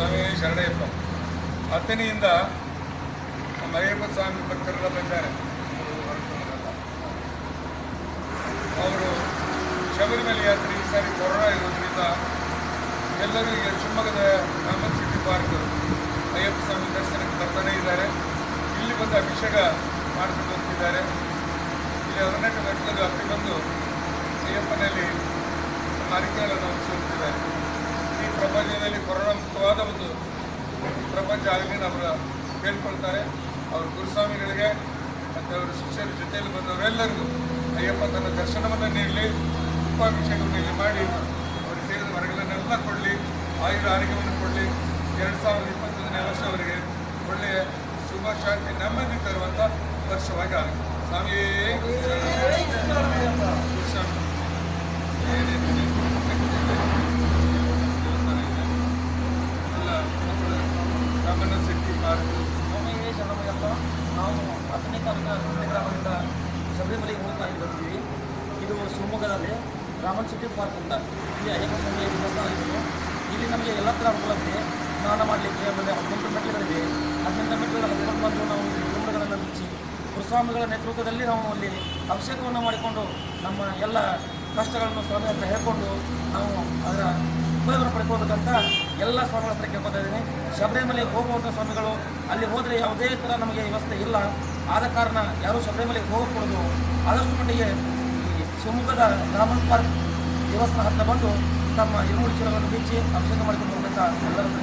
ಸ್ವಾಮಿ ಶರಣಯ್ಯಪ್ಪ ನಮ್ಮ ಅಯ್ಯಪ್ಪ ಸ್ವಾಮಿ ಭಕ್ತರೆಲ್ಲ ಬಂದಿದ್ದಾರೆ ಅವರು ಶಬರಿಮಲೆ ಯಾತ್ರೆ ಈ ಸಾರಿ ಕೊರೋನಾ ಇರೋದ್ರಿಂದ ಎಲ್ಲರೂ ಈಗ ಶಿವಮೊಗ್ಗದ ರಾಮನ್ ಸಿಟಿ ಪಾರ್ಕ್ ಅಯ್ಯಪ್ಪ ಸ್ವಾಮಿ ದರ್ಶನಕ್ಕೆ ಬರ್ತಾನೆ ಇದ್ದಾರೆ. ಇಲ್ಲಿ ಬಂದು ಅಭಿಷೇಕ ಮಾಡ್ಕೊಂಡು ಹೋಗ್ತಿದ್ದಾರೆ ಇಲ್ಲಿ ಹದಿನೆಂಟು ಮೆಟ್ಟಲು ಹತ್ತಿ ಬಂದು ಅಯ್ಯಪ್ಪನಲ್ಲಿ ಅರಿಕೆಗಳನ್ನು ಹೊಂದಿಸುತ್ತಿದ್ದಾರೆ ಈ ಪ್ರಪಂಚದಲ್ಲಿ ಕೊರೋನಾ ಮುಕ್ತವಾದ ಒಂದು ಅವರು ಕೇಳ್ಕೊಳ್ತಾರೆ. ಅವರು ಗುರುಸ್ವಾಮಿಗಳಿಗೆ ಮತ್ತು ಅವರ ಶಿಷ್ಯರ ಜೊತೆಯಲ್ಲಿ ಬಂದವರೆಲ್ಲರಿಗೂ, ಅಯ್ಯಪ್ಪ, ತನ್ನ ದರ್ಶನವನ್ನು ನೀಡಲಿ, ಉಪಾಭಿಷೇಕವನ್ನು ಇಲ್ಲಿ ಮಾಡಿ. ಅವರು ಸೇರಿದ ವರಗಳನ್ನೆಲ್ಲ ಕೊಡಲಿ ಆಯುರ ಆರೋಗ್ಯವನ್ನು ಕೊಡಲಿ. ಎರಡು ಸಾವಿರದ ಇಪ್ಪತ್ತೊಂದನೇ ವರ್ಷ ಅವರಿಗೆ ಒಳ್ಳೆಯ ಶುಭ ಶಾಂತಿ ನೆಮ್ಮದಿ ತರುವಂಥ ವರ್ಷವಾಗಿ ಆಗಲಿ ಸ್ವಾಮಿಯೇ ಗುರುಸ್ವಾಮಿ ಏನೇನಿದೆ ದೇವಸ್ಥಾನ ಇದೆ ಎಲ್ಲ ಮಕ್ಕಳು ರಾಮಣ್ಣ ಶೆಟ್ಟಿ ಪಾರ್ಕ್ ಸೋಮಯ್ಯ ಶರಣಮಯ್ಯಪ್ಪ ನಾವು ಹತ್ತನೇ ತಾಲೂಕಿನ ಹತ್ತನೇ ಗ್ರಾಮದಿಂದ ಶಬರಿಮಲೆಗೆ ಹೋಗ್ತಾ ಬರ್ತೀವಿ ಇದು ಶಿವಮೊಗ್ಗದಲ್ಲಿ ರಾಮನ್ ಸಿಟಿ ಪಾರ್ಕ್ ಅಂತ ಇಲ್ಲಿ ಅಯ್ಯಪ್ಪ ಸ್ವಾಮಿಯ ದೇವಸ್ಥಾನ ಇದೆ ಇಲ್ಲಿ ನಮಗೆ ಎಲ್ಲ ಥರ ಅನುಕೂಲ ಇದೆ ಸ್ನಾನ ಮಾಡಲಿಕ್ಕೆ ಆಮೇಲೆ ಹದಿನೆಂಟು ಮೆಟ್ಟಿಗಳಿವೆ. ಹದಿನೆಂಟು ಮೆಟ್ಟಿಗಳು ಹದಿನೆಂಟು ಬಂದು ನಾವು ಕುಟುಂಬಗಳನ್ನು ಮುಚ್ಚಿ ಗುರುಸ್ವಾಮಿಗಳ ನೇತೃತ್ವದಲ್ಲಿ ನಾವು ಅಲ್ಲಿ ಅಭಿಷೇಕವನ್ನು ಮಾಡಿಕೊಂಡು ನಮ್ಮ ಎಲ್ಲ ಕಷ್ಟಗಳನ್ನು ಸ್ವಾಮಿ ಹತ್ರ ಹೇಳ್ಕೊಂಡು ನಾವು ಅದರ ಉಪಯೋಗ ಪಡ್ಕೋಬೇಕಂತ ಎಲ್ಲ ಸ್ವಾಮಿಗಳ ಹತ್ರ ಕೇಳ್ಕೊತಾ ಇದ್ದೀನಿ. ಶಬರಿಮಲೆಗೆ ಹೋಗುವಂಥ ಸ್ವಾಮಿಗಳು ಅಲ್ಲಿ ಹೋದರೆ ಯಾವುದೇ ಥರ ನಮಗೆ ವ್ಯವಸ್ಥೆ ಇಲ್ಲ. ಆದ ಕಾರಣ ಯಾರೂ ಶಬರಿಮಲೆಗೆ ಹೋಗಕೂಡದು. ಆದಷ್ಟು ಮಟ್ಟಿಗೆ ಶಿವಮೊಗ್ಗದ ರಾಮನ್ ಪಾರ್ಕ್ ದೇವಸ್ಥಾನ ಹತ್ತಿರ ಬಂದು ತಮ್ಮ ಇನ್ನೂರು ಚೀಲವನ್ನು ಬಿಚ್ಚಿ ಅಭಿಷೇಕ ಮಾಡಿಕೊಂಡು ಹೋಗಬೇಕಂತ ಎಲ್ಲರ ಹತ್ರ